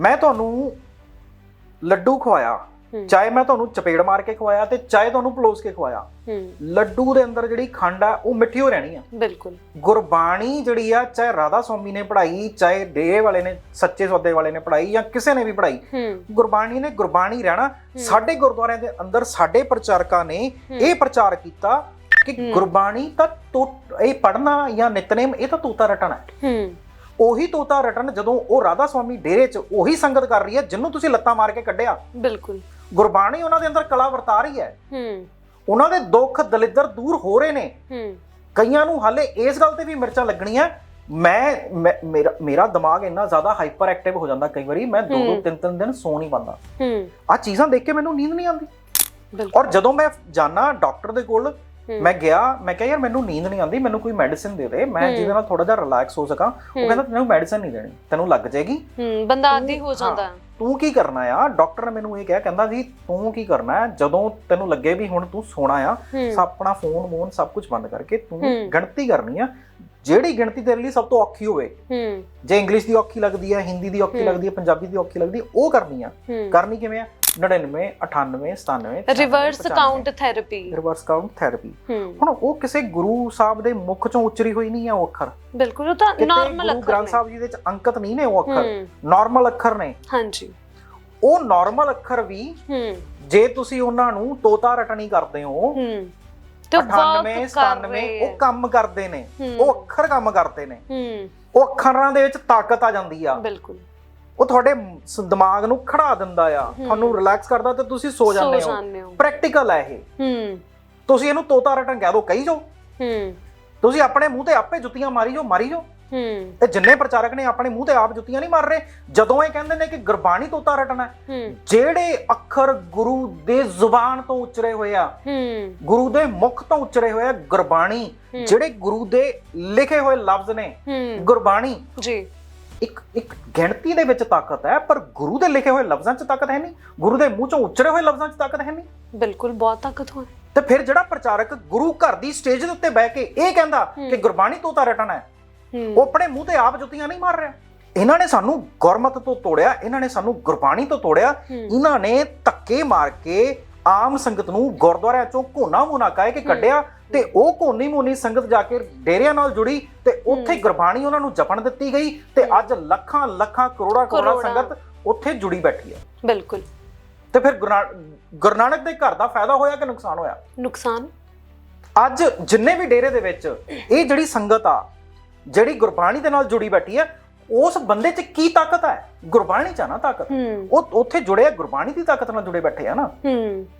ਮੈਂ ਤੁਹਾਨੂੰ ਲੱਡੂ ਖਵਾਇਆ ਚਾਹੇ ਮੈਂ ਤੁਹਾਨੂੰ ਚਪੇੜ ਮਾਰ ਕੇ ਖਵਾਇਆ ਤੇ ਚਾਹੇ ਤੁਹਾਨੂੰ ਪਲੋਸ ਕੇ ਖਵਾਇਆ ਲੱਡੂ ਦੇ ਅੰਦਰ ਜਿਹੜੀ ਖੰਡ ਆ ਉਹ ਮਿੱਠੀ ਹੋ ਰਹਿਣੀ ਆ। ਬਿਲਕੁਲ। ਗੁਰਬਾਣੀ ਜਿਹੜੀ ਆ ਚਾਹੇ ਰਾਧਾ ਸਵਾਮੀ ਨੇ ਪੜ੍ਹਾਈ ਚਾਹੇ ਡੇਰੇ ਵਾਲੇ ਨੇ ਸੱਚੇ ਸੌਦੇ ਵਾਲੇ ਨੇ ਪੜ੍ਹਾਈ ਜਾਂ ਕਿਸੇ ਨੇ ਵੀ ਪੜ੍ਹਾਈ ਹੂੰ। ਗੁਰਬਾਣੀ ਨੇ ਗੁਰਬਾਣੀ ਰਹਿਣਾ। ਸਾਡੇ ਗੁਰਦੁਆਰਿਆਂ ਦੇ ਅੰਦਰ ਸਾਡੇ ਪ੍ਰਚਾਰਕਾਂ ਨੇ ਇਹ ਪ੍ਰਚਾਰ ਕੀਤਾ ਕਿ। ਗੁਰਬਾਣੀ ਤਾਂ ਇਹ ਪੜ੍ਹਨਾ ਜਾਂ ਨਿਤਨੇਮ ਇਹ ਤਾਂ ਤੋਤਾ ਰਟਣਾ। ਹੂੰ। ਉਹੀ ਤੋਤਾ ਰਟਣ ਜਦੋਂ ਉਹ ਰਾਧਾ ਸਵਾਮੀ ਡੇਰੇ 'ਚ ਉਹੀ ਸੰਗਤ ਕਰ ਰਹੀ ਹੈ ਜਿਹਨੂੰ ਤੁਸੀਂ ਲੱਤਾਂ ਮਾਰ ਕੇ ਕੱਢਿਆ। ਬਿਲਕੁਲ। ਗੁਰਬਾਣੀ ਉਹਨਾਂ ਦੇ ਅੰਦਰ ਕਲਾ ਵਰਤਾ ਰਹੀ ਹੈ। ਹੂੰ। ਉਹਨਾਂ ਦੇ ਦੁੱਖ ਦਲਿੱਦਰ ਦੂਰ ਹੋ ਰਹੇ ਨੇ। ਹੂੰ। ਕਈਆਂ ਨੂੰ ਹਾਲੇ ਇਸ ਗੱਲ ਤੇ ਵੀ ਮਿਰਚਾਂ ਲੱਗਣੀਆਂ ਮੈਂ ਮੇਰਾ ਮੇਰਾ ਦਿਮਾਗ ਇੰਨਾ ਜ਼ਿਆਦਾ ਹਾਈਪਰ ਐਕਟਿਵ ਹੋ ਜਾਂਦਾ ਕਈ ਵਾਰੀ ਮੈਂ ਦੋ ਦੋ। ਤਿੰਨ ਤਿੰਨ ਦਿਨ ਸੌ ਨਹੀਂ ਪਾਉਂਦਾ। ਹੂੰ। ਆ ਚੀਜ਼ਾਂ ਦੇਖ ਕੇ ਮੈਨੂੰ ਨੀਂਦ ਨਹੀਂ ਆਉਂਦੀ। ਬਿਲਕੁਲ। ਔਰ ਜਦੋਂ ਮੈਂ ਜਾਣਾ ਡਾਕਟਰ ਦੇ ਕੋਲ। ਮੈਂ ਗਿਆ ਮੈਂ ਕਿਹਾ ਯਾਰ ਮੈਨੂੰ ਨੀਂਦ ਨਹੀਂ ਆਉਂਦੀ ਮੈਨੂੰ ਕੋਈ ਮੈਡੀਸਿਨ ਦੇ ਦੇ। ਮੈਂ। ਜਿਹਦੇ ਨਾਲ ਥੋੜਾ ਜਿਹਾ ਰਿਲੈਕਸ ਹੋ ਸਕਾਂ। ਉਹ। ਕਹਿੰਦਾ ਤੈਨੂੰ ਮੈਡੀਸਿਨ ਨਹੀਂ ਦੇਣੀ ਤੈਨੂੰ ਲੱਗ ਜਾਏਗੀ। ਹੂੰ ਬੰਦਾ ਆਦੀ ਹੋ ਜਾਂਦਾ। ਤੂੰ ਕੀ ਕਰਨਾ ਆ? ਡਾਕਟਰ ਨੇ ਮੈਨੂੰ ਇਹ ਕਿਹਾ ਕਹਿੰਦਾ ਜੀ ਤੂੰ ਕੀ ਕਰਨਾ ਹੈ? ਜਦੋਂ ਤੈਨੂੰ ਲੱਗੇ ਵੀ ਹੁਣ ਤੂੰ ਸੋਣਾ ਆ ਆਪਣਾ ਫੋਨ ਮੋਨ ਸਭ ਕੁਝ ਬੰਦ ਕਰਕੇ ਤੂੰ। ਗਿਣਤੀ ਕਰਨੀ ਆ। ਜਿਹੜੀ ਗਿਣਤੀ ਤੇਰੇ ਲਈ ਸਭ ਤੋਂ ਔਖੀ ਹੋਵੇ ਹੂੰ। ਜੇ ਇੰਗਲਿਸ਼ ਦੀ ਔਖੀ ਲੱਗਦੀ ਹੈ ਹਿੰਦੀ ਦੀ ਔਖੀ। ਲੱਗਦੀ ਹੈ ਪੰਜਾਬੀ ਦੀ ਔਖੀ ਲੱਗਦੀ ਹੈ ਉਹ ਕਰਨੀ ਆ। ਕਰਨੀ ਕਿਵੇਂ ਆ? 99 98 97 reverse count therapy reverse count therapy ਹੁਣ ਉਹ ਕਿਸੇ ਗੁਰੂ ਸਾਹਿਬ ਦੇ ਮੁਖ ਚੋਂ ਉਚਰੀ ਹੋਈ ਨਹੀਂ ਹੈ ਉਹ ਅੱਖਰ। ਬਿਲਕੁਲ ਉਹ ਤਾਂ ਨਾਰਮਲ ਅੱਖਰ ਗ੍ਰੰਥ ਨੇ। ਸਾਹਿਬ ਜੀ ਦੇ ਚ ਅੰਕਿਤ ਨਹੀਂ ਨੇ ਉਹ ਅੱਖਰ। ਨਾਰਮਲ ਅੱਖਰ ਨੇ। ਹਾਂਜੀ। ਉਹ ਨਾਰਮਲ ਅੱਖਰ ਵੀ ਹੂੰ। ਜੇ ਤੁਸੀਂ ਉਹਨਾਂ ਨੂੰ ਤੋਤਾ ਰਟਣੀ ਕਰਦੇ ਹੋ ਹੂੰ। ਤੇ 98 ਵਰਕ ਕਰ 97 ਰਹੇ। ਉਹ ਕੰਮ ਕਰਦੇ ਨੇ। ਉਹ ਅੱਖਰ ਕੰਮ ਕਰਦੇ ਨੇ। ਹੂੰ। ਉਹ ਅੱਖਰਾਂ ਦੇ ਵਿੱਚ ਤਾਕਤ ਆ ਜਾਂਦੀ ਆ। ਬਿਲਕੁਲ। ਉਹ ਤੁਹਾਡੇ ਸ- ਦਿਮਾਗ ਨੂੰ ਖੜਾ ਦਿੰਦਾ ਆ। ਤੁਹਾਨੂੰ ਰਿਲੈਕਸ ਕਰਦਾ ਤੇ ਤੁਸੀਂ ਸੋ ਸੋ ਜਾਂਦੇ ਹੋ। ਜਾਂਦੇ ਹੋ। ਪ੍ਰੈਕਟੀਕਲ ਹੈ ਇਹ। ਹੂੰ। ਤੁਸੀਂ ਇਹਨੂੰ ਤੋਤਾ ਰਟਣ ਕਹਿ ਦੋ ਕਹੀ ਜਾਓ। ਹੂੰ। ਤੁਸੀਂ ਆਪਣੇ ਮੂੰਹ ਤੇ ਆਪੇ ਜੁੱਤੀਆਂ ਮਾਰੀ ਜਾਓ ਮਾਰੀ ਜਾਓ। ਹੂੰ। ਤੇ ਜਿੰਨੇ ਪ੍ਰਚਾਰਕ ਨੇ ਆਪਣੇ ਮੂੰਹ ਤੇ ਆਪ ਜੁੱਤੀਆਂ ਨਹੀਂ ਮਾਰ ਰਹੇ ਜਦੋਂ ਇਹ ਕਹਿੰਦੇ ਨੇ ਕਿ ਗੁਰਬਾਣੀ ਤੋਤਾ ਰਟਣਾ ਹੈ, ਹੂੰ। ਜਿਹੜੇ ਅੱਖਰ ਗੁਰੂ ਦੇ ਜ਼ੁਬਾਨ ਤੋਂ ਉਚਰੇ ਹੋਏ ਆ ਹੂੰ। ਗੁਰੂ ਦੇ ਮੁਖ ਤੋਂ ਉਚਰੇ ਹੋਏ ਆ ਗੁਰਬਾਣੀ ਹੂੰ। ਜਿਹੜੇ ਗੁਰੂ ਦੇ ਲਿਖੇ ਹੋਏ ਲਫ਼ਜ਼ ਨੇ ਹੂੰ। ਗੁਰਬਾਣੀ ਜੀ। ਇੱਕ ਇੱਕ ਗਿਣਤੀ ਦੇ ਵਿੱਚ ਤਾਕਤ ਹੈ ਪਰ ਗੁਰੂ ਦੇ ਲਿਖੇ ਹੋਏ ਲਫ਼ਜ਼ਾਂ 'ਚ ਤਾਕਤ ਹੈ ਨਹੀਂ। ਗੁਰੂ ਦੇ ਮੂੰਹ 'ਚੋਂ ਉਚਰੇ ਹੋਏ ਲਫ਼ਜ਼ਾਂ 'ਚ ਤਾਕਤ ਹੈ ਨਹੀਂ। ਬਿਲਕੁਲ ਬਹੁਤ ਤਾਕਤਵਰ ਤੇ ਫਿਰ ਜਿਹੜਾ ਪ੍ਰਚਾਰਕ ਗੁਰੂ ਘਰ ਦੀ ਸਟੇਜ ਦੇ ਉੱਤੇ ਬਹਿ ਕੇ ਇਹ ਕਹਿੰਦਾ ਕਿ ਗੁਰਬਾਣੀ ਤੋਤਾ ਰਟਣਾ ਹੈ ਉਹ ਆਪਣੇ ਮੂੰਹ ਤੇ ਆਪ ਜੁੱਤੀਆਂ ਨਹੀਂ ਮਾਰ ਰਿਹਾ। ਇਹਨਾਂ ਨੇ ਸਾਨੂੰ ਗੁਰਮਤ ਤੋਂ ਤੋੜਿਆ ਇਹਨਾਂ ਨੇ ਸਾਨੂੰ ਗੁਰਬਾਣੀ ਤੋਂ ਤੋੜਿਆ। ਇਹਨਾਂ ਨੇ ਧੱਕੇ ਮਾਰ ਕੇ ਆਮ ਸੰਗਤ ਨੂੰ ਗੁਰਦੁਆਰਿਆਂ ਚੋਂ ਕੋਨਾ ਮੂਨਾ ਕਹਿ ਕੇ ਕੱਢਿਆ ਤੇ ਉਹ ਕੋਨੀ ਮੂਨੀ ਸੰਗਤ ਜਾ ਕੇ ਡੇਰਿਆਂ ਨਾਲ ਜੁੜੀ ਤੇ ਉੱਥੇ ਗੁਰਬਾਣੀ ਉਹਨਾਂ ਨੂੰ ਜਪਣ ਦਿੱਤੀ ਗਈ ਤੇ ਅੱਜ ਲੱਖਾਂ ਲੱਖਾਂ ਕਰੋੜਾਂ ਕਰੋੜਾਂ। ਸੰਗਤ ਉੱਥੇ ਜੁੜੀ ਬੈਠੀ ਹੈ। ਬਿਲਕੁਲ। ਤੇ ਫਿਰ ਗੁਰੂ ਨਾਨਕ ਦੇ ਘਰ ਦਾ ਫਾਇਦਾ ਹੋਇਆ ਕਿ ਨੁਕਸਾਨ ਹੋਇਆ? ਨੁਕਸਾਨ? ਅੱਜ ਜਿੰਨੇ ਵੀ ਡੇਰੇ ਦੇ ਵਿੱਚ ਇਹ ਜਿਹੜੀ ਸੰਗਤ ਆ ਜਿਹੜੀ ਗੁਰਬਾਣੀ ਦੇ ਨਾਲ ਜੁੜੀ ਬੈਠੀ ਹੈ ਉਸ ਬੰਦੇ 'ਚ ਕੀ ਤਾਕਤ ਹੈ? ਗੁਰਬਾਣੀ 'ਚ ਆ ਨਾ ਤਾਕਤ। ਉਹ ਉੱਥੇ ਜੁੜੇ ਆ ਗੁਰਬਾਣੀ ਦੀ ਤਾਕਤ ਨਾਲ ਜੁੜੇ ਬੈਠੇ ਆ ਨਾ। ਹੂੰ।